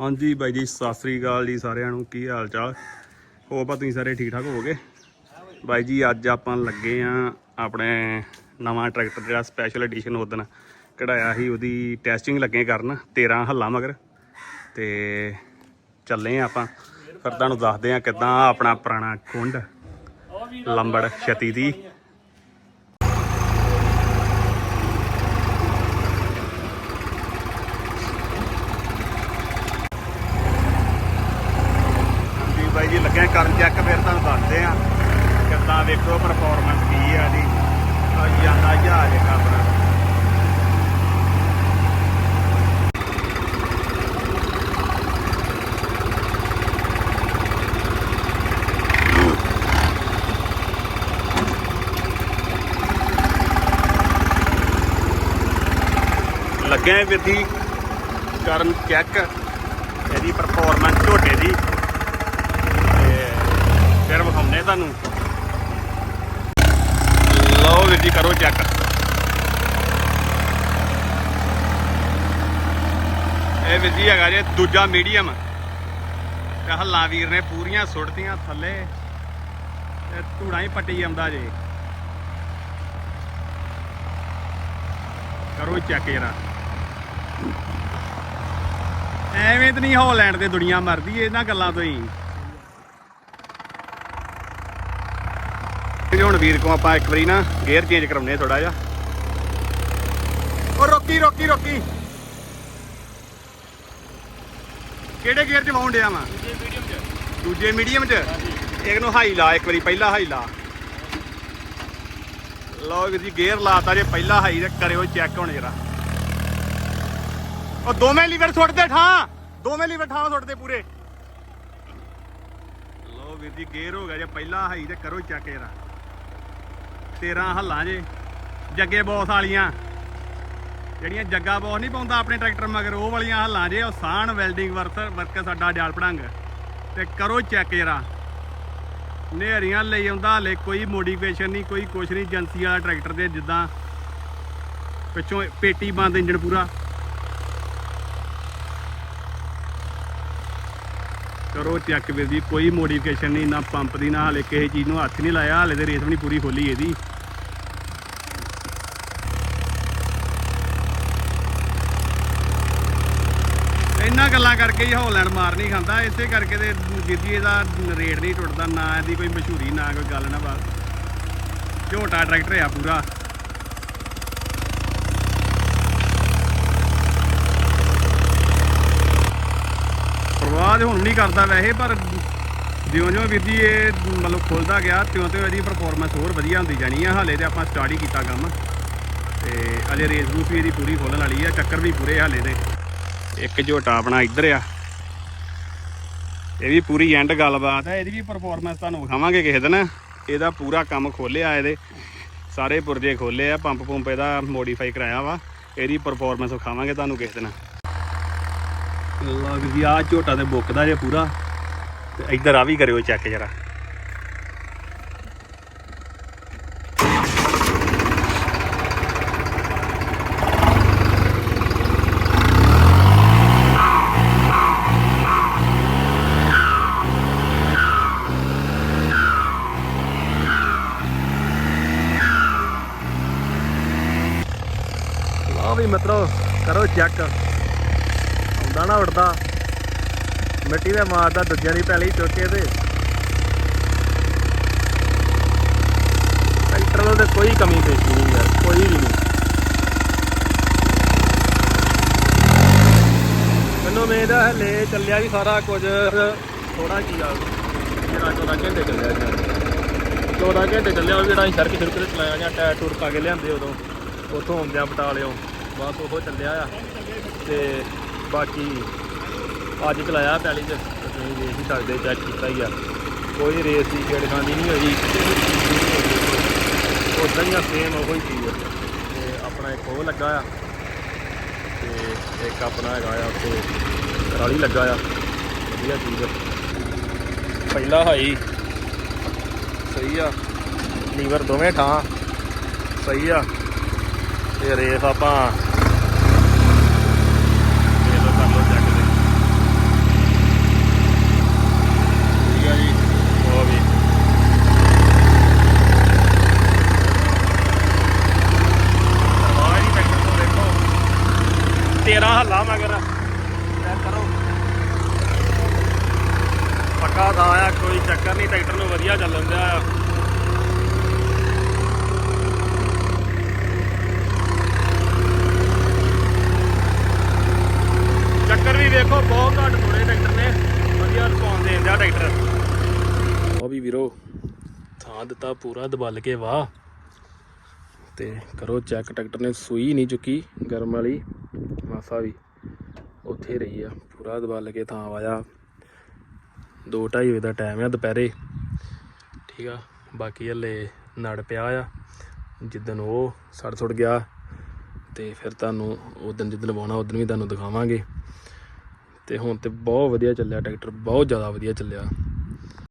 ਹਾਂਜੀ ਬਾਈ ਜੀ, ਸਤਿ ਸ੍ਰੀ ਅਕਾਲ ਜੀ ਸਾਰਿਆਂ ਨੂੰ। ਕੀ ਹਾਲ ਚਾਲ? ਹੋਪ ਆ ਤੁਸੀਂ ਸਾਰੇ ਠੀਕ ਠਾਕ ਹੋਵੋਗੇ? ਬਾਈ ਜੀ, ਅੱਜ ਆਪਾਂ ਲੱਗੇ ਆ ਆਪਣੇ ਨਵਾਂ ਟਰੈਕਟਰ ਜਿਹੜਾ ਸਪੈਸ਼ਲ ਐਡੀਸ਼ਨ ਉਦਣ ਕਢਾਇਆ ਸੀ। ਉਹਦੀ ਟੈਸਟਿੰਗ ਲੱਗੇ ਕਰਨ 13 ਹੱਲਾ ਮਗਰ। ਤੇ ਚੱਲੇ ਆ ਆਪਾਂ। ਫਿਰ ਤੁਹਾਨੂੰ ਦੱਸਦੇ ਆ ਕਿਦਾਂ ਆਪਣਾ ਪੁਰਾਣਾ ਕੁੰਡ ਲੰਬੜ, ਛਤੀ ਦੀ ਹਾਂਜੀ ਬਾਈ ਜੀ ਲੱਗੇ ਕਰਨ ਚੈੱਕ, ਫਿਰ ਤੁਹਾਨੂੰ ਦੱਸਦੇ ਆ ਕਿੱਦਾਂ ਵੇਖੋ ਪਰਫਾਰਮੈਂਸ ਕੀ ਆ ਜੀ ਆ ਜਾਂਦਾ ਜਹਾਜ਼ ਇੱਕ ਆਪਣਾ। ਲੱਗੇ ਵਿਧੀ ਕਰਨ ਚੈੱਕ, ਇਹਦੀ ਪਰਫਾਰਮੈਂਸ ਝੋਟੇ ਦੀ। ਫਿਰ ਵਿਖਾਉਂਦੇ ਤੁਹਾਨੂੰ। ਲਓ ਵੀਰ ਜੀ, ਕਰੋ ਚੈੱਕ ਇਹ ਵੀਰ ਜੀ ਹੈਗਾ ਜੇ ਦੂਜਾ ਮੀਡੀਅਮ ਤੇ ਹੱਲਾ ਵੀਰ ਨੇ ਪੂਰੀਆਂ ਸੁੱਟਤੀਆਂ ਥੱਲੇ। ਤੇ ਧੂੜਾ ਹੀ ਪੱਟੀ ਆਉਂਦਾ ਜੇ। ਕਰੋ ਚੈੱਕ ਜਰਾ। ਐਵੇਂ ਤਾਂ ਨਹੀਂ ਹਾਲੈਂਡ ਤੇ ਦੁਨੀਆ ਮਰਦੀ ਇਹਨਾਂ ਗੱਲਾਂ ਤੋਂ ਹੀ। ਤੇ ਹੁਣ ਵੀਰ ਕੋ ਆਪਾਂ ਇੱਕ ਵਾਰੀ ਨਾ ਗੇਅਰ ਚੇਂਜ ਕਰਾਉਨੇ ਥੋੜਾ ਜਿਹਾ। ਉਹ ਰੋਕੀ ਰੋਕੀ ਰੋਕੀ। ਕਿਹੜੇ ਗੇਅਰ ਚ ਵਾਉਣ ਡਿਆ ਵਾ? ਦੂਜੇ ਮੀਡੀਅਮ ਚ। ਇੱਕ ਨੂੰ ਹਾਈ ਲਾ ਇੱਕ ਵਾਰੀ ਪਹਿਲਾ ਹਾਈ ਲਾ। ਲਓ ਵੀਰ ਜੀ ਗੇਅਰ ਲਾਤਾ ਜੇ ਪਹਿਲਾ ਹਾਈ ਤੇ ਕਰਿਓ ਚੈੱਕ ਹੁਣ ਜਰਾ। ਉਹ ਦੋਵੇਂ ਲੀਵਰ ਸੁੱਟਦੇ ਠਾਂ। ਦੋਵੇਂ ਲੀਵਰ ਠਾਂ ਸੁੱਟਦੇ ਪੂਰੇ। ਲਓ ਵੀਰ ਜੀ ਗੇਅਰ ਹੋ ਗਿਆ ਜੇ ਪਹਿਲਾ ਹਾਈ ਤੇ ਕਰੋ ਚੈੱਕ ਜਰਾ। 13 ਹੱਲਾਂ ਜੇ, ਜੱਗੇ ਬੌਸ ਵਾਲੀਆਂ। ਜਿਹੜੀਆਂ ਜੱਗਾ ਬੌਸ ਨਹੀਂ ਪਾਉਂਦਾ ਆਪਣੇ ਟਰੈਕਟਰ, ਮਗਰ ਉਹ ਵਾਲੀਆਂ ਹੱਲਾਂ ਜੇ, ਉਹ ਸਾਨ ਵੈਲਡਿੰਗ ਵਰਕਰ ਵਰਕ ਸਾਡਾ ਡਾਲ ਪੜੰਗ। ਤੇ ਕਰੋ ਚੈੱਕ ਜਰਾ। ਨੇਰੀਆਂ ਲਈ ਆਉਂਦਾ, ਹਲੇ ਕੋਈ ਮੋਡੀਫਿਕੇਸ਼ਨ ਨਹੀਂ, ਕੋਈ ਕੁਛ ਨਹੀਂ ਏਜੰਸੀ ਵਾਲਾ ਟਰੈਕਟਰ ਦੇ ਜਿੱਦਾਂ, ਪਿੱਛੋਂ ਪੇਟੀ ਬੰਦ ਇੰਜਣ ਪੂਰਾ। ਕਰੋ ਚੈੱਕ ਵੀਰ ਜੀ, ਕੋਈ ਮੋਡੀਫਿਕੇਸ਼ਨ ਨਹੀਂ, ਨਾ ਪੰਪ ਦੀ, ਨਾ ਹਲੇ ਕਿਸੇ ਚੀਜ਼ ਨੂੰ ਹੱਥ ਨਹੀਂ ਲਾਇਆ, ਹਲੇ ਤੇ ਰੇਤ ਵੀ ਨਹੀਂ ਪੂਰੀ ਖੋਲੀ ਇਹਦੀ। ਇੰਨਾ ਗੱਲਾਂ ਕਰਕੇ ਹੀ ਹੌਲੈਂਡ ਮਾਰ ਨਹੀਂ ਖਾਂਦਾ, ਇਸੇ ਕਰਕੇ ਤੇ ਵੀਰ ਇਹਦਾ ਰੇਟ ਨਹੀਂ ਟੁੱਟਦਾ, ਨਾ ਇਹਦੀ ਕੋਈ ਮਸ਼ਹੂਰੀ, ਨਾ ਕੋਈ ਗੱਲ, ਨਾ ਬਸ। ਝੋਟਾ ਟਰੈਕਟਰ ਆ ਪੂਰਾ। ਪਰਵਾਹ ਹੁਣ ਨਹੀਂ ਕਰਦਾ ਵੈਸੇ, ਪਰ ਜਿਉਂ ਜਿਉਂ ਵੀਰ ਜੀ ਇਹ ਮਤਲਬ ਖੁੱਲਦਾ ਗਿਆ ਤਿਉਂ ਤਿਉਂ ਇਹਦੀ ਪਰਫਾਰਮੈਂਸ ਹੋਰ ਵਧੀਆ ਹੁੰਦੀ ਜਾਣੀ ਆ। ਹਾਲੇ ਤੇ ਆਪਾਂ ਸਟਾਰਟ ਹੀ ਕੀਤਾ ਕੰਮ। ਤੇ ਅਜੇ ਰੇਸ ਰੂਸ ਵੀ ਇਹਦੀ ਪੂਰੀ ਖੋਲਣ ਵਾਲੀ ਆ, ਚੱਕਰ ਵੀ ਪੂਰੇ ਹਾਲੇ ਦੇ ਇੱਕ ਝੋਟਾ ਆਪਣਾ ਇੱਧਰ ਆ। ਇਹ ਵੀ ਪੂਰੀ ਐਂਡ ਗੱਲਬਾਤ ਹੈ ਇਹਦੀ ਵੀ ਪਰਫਾਰਮੈਂਸ ਤੁਹਾਨੂੰ ਵਿਖਾਵਾਂਗੇ ਕਿਸੇ ਦਿਨ। ਇਹਦਾ ਪੂਰਾ ਕੰਮ ਖੋਲਿਆ ਇਹਦੇ। ਸਾਰੇ ਪੁਰਜੇ ਖੋਲੇ ਆ ਪੰਪ ਪੰਪ ਇਹਦਾ ਮੋਡੀਫਾਈ ਕਰਾਇਆ ਵਾ। ਇਹਦੀ ਪਰਫਾਰਮੈਂਸ ਵਿਖਾਵਾਂਗੇ ਤੁਹਾਨੂੰ ਕਿਸੇ ਦਿਨ। ਲਓ ਜੀ ਆ ਝੋਟਾ ਤੇ ਬੁੱਕਦਾ ਜੇ ਪੂਰਾ। ਤੇ ਇੱਧਰ ਆ ਵੀ ਕਰਿਓ ਚੈੱਕ ਜਰਾ। ਵੀ ਮਿੱਤਰੋ, ਕਰੋ ਚੈੱਕ ਆਉਂਦਾ ਨਾ ਉੱਡਦਾ ਮਿੱਟੀ ਦੇ ਮਾਰਦਾ ਦੂਜਿਆਂ ਦੀ ਪੈਲੀ ਚੁੱਕੇ ਤੇ ਟਰੈਕਟਰ ਦੇ ਕੋਈ ਕਮੀ ਪੇਸ਼ੀ ਨਹੀਂ ਯਾਰ ਕੋਈ ਵੀ ਨਹੀਂ। ਮੈਨੂੰ ਉਮੀਦ ਹੈ ਹਲੇ ਚੱਲਿਆ ਵੀ ਸਾਰਾ ਕੁਝ। ਥੋੜਾ ਕੀ ਆ। ਜਿਹੜਾ 14 ਘੰਟੇ ਚੱਲਿਆ ਜੀ 14 ਘੰਟੇ ਚੱਲਿਆ, ਉਹ ਜਿਹੜਾ ਅਸੀਂ ਸੜਕ ਸੜਕ ਤੇ ਚਲਾਇਆ ਜਾਂ ਟਾਇਰ ਟੂਰ ਪਾ ਕੇ ਲਿਆਂਦੇ ਉਦੋਂ। ਉੱਥੋਂ ਆਉਂਦਿਆਂ ਬਟਾਲਿਓ। ਬਸ ਉਹ ਚੱਲਿਆ ਆ। ਤੇ ਬਾਕੀ ਅੱਜ ਚਲਾਇਆ ਪੈਲੀ ਚ, ਤੇ ਤੁਸੀਂ ਵੇਖ ਹੀ ਸਕਦੇ ਚੈੱਕ ਕੀਤਾ ਹੀ ਆ। ਕੋਈ ਰੇਸ ਦੀ ਛੇੜਖਾਨੀ ਨਹੀਂ ਹੋਈ। ਉਦਾਂ ਹੀ ਆ ਸੇਮ ਉਹੋ ਹੀ ਚੀਜ਼ ਆ। ਤੇ ਆਪਣਾ ਇੱਕ ਉਹ ਲੱਗਾ ਆ, ਤੇ ਇੱਕ ਆਪਣਾ ਹੈਗਾ ਆ, ਉੱਥੇ ਕਰਾਲੀ ਲੱਗਾ ਆ। ਵਧੀਆ ਚੀਜ਼ ਆ। ਪਹਿਲਾ ਹਾਈ। ਸਹੀ ਆ। ਲੀਵਰ ਦੋਵੇਂ ਠਾਂ। ਸਹੀ ਆ। ਤੇ ਰੇਸ ਆਪਾਂ ਇਹ ਤਾਂ ਕਰ ਲੋ ਚੱਕ ਦੇ ਥਾ ਆ ਕੋਈ ਚੱਕਰ ਨਹੀਂ, ਟਰੈਕਟਰ ਨੂੰ ਵਧੀਆ ਚੱਲਣ ਦਿਆ। ਚੱਕਰ ਵੀ ਵੇਖੋ, ਬਹੁਤ ਘੱਟ ਥੋੜੇ ਟਰੈਕਟਰ ਨੇ। ਵਧੀਆ ਰਿਸਪੌਂਸ ਦੇਣ ਦਿਆ ਟਰੈਕਟਰ। ਉਹ ਵੀ ਵੀਰੋ, ਥਾਂ ਦਿੱਤਾ ਪੂਰਾ ਦਬਲ ਕੇ ਵਾਹ। ਤੇ ਕਰੋ ਚੈੱਕ ਟਰੈਕਟਰ ਨੇ ਸੂਈ ਨਹੀਂ ਚੁੱਕੀ, ਗਰਮ ਵਾਲੀ। ਮਾਸਾ ਵੀ ਉੱਥੇ ਰਹੀ ਆ, ਪੂਰਾ ਦਬਲ ਕੇ ਥਾਂ ਵਾਇਆ 2:30 ਵਜੇ ਦਾ ਟਾਈਮ ਆ ਦੁਪਹਿਰੇ। ਠੀਕ ਆ, ਬਾਕੀ ਹਲੇ ਨੜ ਪਿਆ ਆ। ਜਿੱਦਨ ਉਹ ਸੜ ਸੁੜ ਗਿਆ ਤੇ ਫਿਰ ਤੁਹਾਨੂੰ ਉਦੋਂ ਜਿੱਦਣ ਲਵਾਉਣਾ ਉਦੋਂ ਵੀ ਤੁਹਾਨੂੰ ਦਿਖਾਵਾਂਗੇ। ਤੇ ਹੁਣ ਤੇ ਬਹੁਤ ਵਧੀਆ ਚੱਲਿਆ ਟਰੈਕਟਰ, ਬਹੁਤ ਜ਼ਿਆਦਾ ਵਧੀਆ ਚੱਲਿਆ।